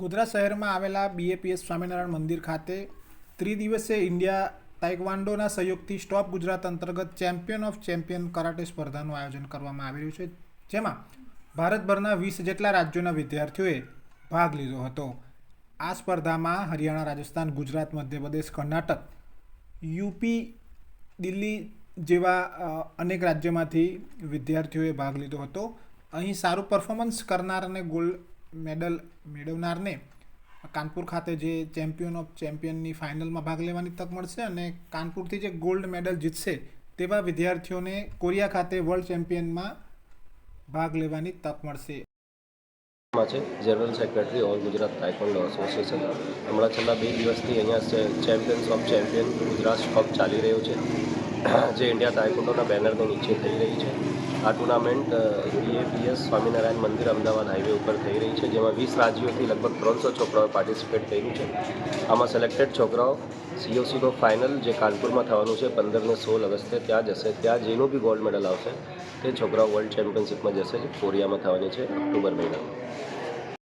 ગોધરા શહેરમાં આવેલા બીએપીએસ સ્વામિનારાયણ મંદિર ખાતે ત્રિદિવસીય ઇન્ડિયા તાઇકવાન્ડોના સહયોગથી સ્ટોપ ગુજરાત અંતર્ગત ચેમ્પિયન ઓફ ચેમ્પિયન કરાટે સ્પર્ધાનું આયોજન કરવામાં આવી રહ્યું છે, જેમાં ભારતભરના વીસ જેટલા રાજ્યોના વિદ્યાર્થીઓએ ભાગ લીધો હતો. આ સ્પર્ધામાં હરિયાણા, રાજસ્થાન, ગુજરાત, મધ્યપ્રદેશ, કર્ણાટક, યુપી, દિલ્હી જેવા અનેક રાજ્યોમાંથી વિદ્યાર્થીઓએ ભાગ લીધો હતો. અહીં સારું પરફોર્મન્સ કરનાર અને ગોલ્ડ મેડલ મેળવનારને કાનપુર ખાતે જે ચેમ્પિયન ઓફ ચેમ્પિયનની ફાઇનલમાં ભાગ લેવાની તક મળશે અને કાનપુરથી જે ગોલ્ડ મેડલ જીતશે તેવા વિદ્યાર્થીઓને કોરિયા ખાતે વર્લ્ડ ચેમ્પિયનમાં ભાગ લેવાની તક મળશે. છે general secretary all Gujarat taekwondo association હમણાં છેલ્લા બે દિવસથી અહીંયા champions of champion Gujarat cup ચાલી રહ્યો છે. જે ઇન્ડિયા તાઇકોન્ડોના બેનરને નીચે થઈ રહી છે. આ ટુર્નામેન્ટ બીએપીએસ સ્વામિનારાયણ મંદિર અમદાવાદ હાઈવે ઉપર થઈ રહી છે, જેમાં વીસ રાજ્યોથી લગભગ ત્રણસો છોકરાઓએ પાર્ટિસિપેટ કર્યું છે. આમાં સિલેક્ટેડ છોકરાઓ સીઓસીનો ફાઇનલ જે કાનપુરમાં થવાનું છે પંદર ને સોળ ઓગસ્ટે ત્યાં જશે. ત્યાં જેનું બી ગોલ્ડ મેડલ આવશે, તે છોકરાઓ વર્લ્ડ ચેમ્પિયનશિપમાં જશે, જે કોરિયામાં થવાની છે, ઓક્ટોબર મહિનામાં.